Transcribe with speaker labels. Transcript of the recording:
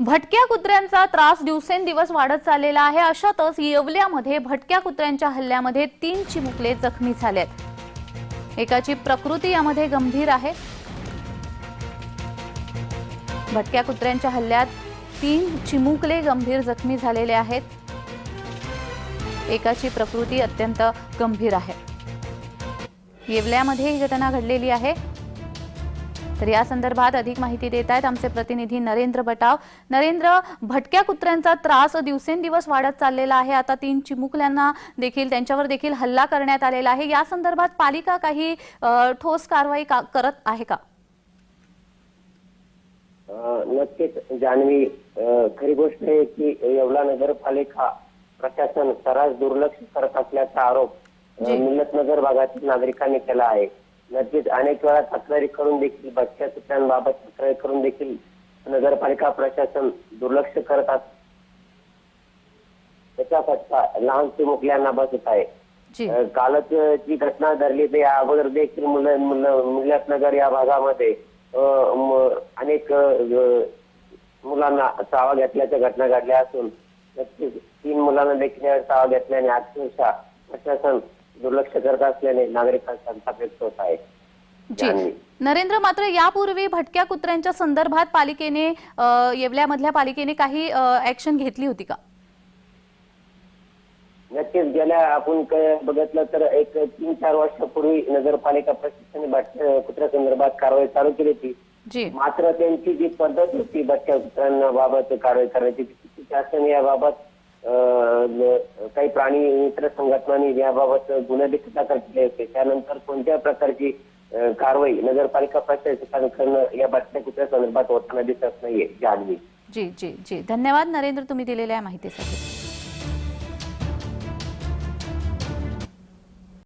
Speaker 1: भटक्या कुत्र्यांचा त्रास दिवसेंदिवस वाढत चाललेला आहे. अशातच येवल्यामध्ये भटक्या कुत्र्यांच्या हल्ल्यामध्ये तीन चिमुकले जखमी झालेत. एकाची प्रकृती यामध्ये गंभीर आहे. भटक्या कुत्र्यांच्या हल्ल्यात तीन चिमुकले गंभीर जखमी झालेले आहेत. एकाची प्रकृती अत्यंत गंभीर आहे. येवल्यामध्ये ही घटना घडलेली आहे. तर या संदर्भात अधिक माहिती देत आहेत आमचे प्रतिनिधी नरेंद्र बटाव. नरेंद्र भटक्या कुत्र्यांचा त्रास दिवसेंदिवस वाढत चाललेला आहे. आता तीन चिमुकल्यांना देखील त्यांच्यावर देखील हल्ला करण्यात आलेला आहे. या संदर्भात पालिका काही ठोस कारवाई का- करत आहे का?
Speaker 2: नक्कीच जान्हवी अ, खरी गोष्ट आहे की येवला नगरपालिका प्रशासन सर्रास दुर्लक्ष करत असल्याचा आरोप. मिल्लतनगर भागातील नागरिकांनी केला आहे. नक्कीच. अनेक वेळा तक्रारी करून देखील बच्च्या कुत्र्यांबाबत तक्रारी करून देखील नगरपालिका प्रशासन दुर्लक्ष करत असत त्याचा फटका लहान चिमुकल्यांना बसत आहे. कालच जी घटना घडली ते अगोदर देखील मुलं मुलं मुल्लतनगर या भागामध्ये अनेक मुलांना चावा घेतल्याच्या घटना घडल्या असून नक्कीच तीन मुलांना देखील चावा घेतल्याने अक्षरशः प्रशासन दुर्लक्ष करत असल्याने नागरिकांचा संताप व्यक्त होत आहे.
Speaker 1: जी. नरेंद्र मात्र यापूर्वी भटक्या कुत्र्यांच्या संदर्भात पालिकेने येवल्यामधल्या पालिकेने काही ऍक्शन घेतली होती का?
Speaker 2: नक्कीच. गेल्या आपण बघितलं तर एक तीन चार वर्षापूर्वी नगरपालिका प्रशासनाने भटक्या कुत्र्यासंदर्भात कारवाई चालू केली होती. मात्र त्यांची जी पद्धत होती बच्च्या कुत्र्यांबाबत कारवाई करण्याची असल्याने याबाबत काही प्राणी मित्र संघटनांनी याबाबत गुन्हे देखील दाखल केले होते. त्यानंतर कोणत्या प्रकारची कारवाई नगरपालिका प्रशासनाने करणं या बातम्या कुठल्या संदर्भात होताना दिसत नाहीये जान्हवी
Speaker 1: जी जी जी. धन्यवाद नरेंद्र तुम्ही दिलेल्या माहितीसाठी.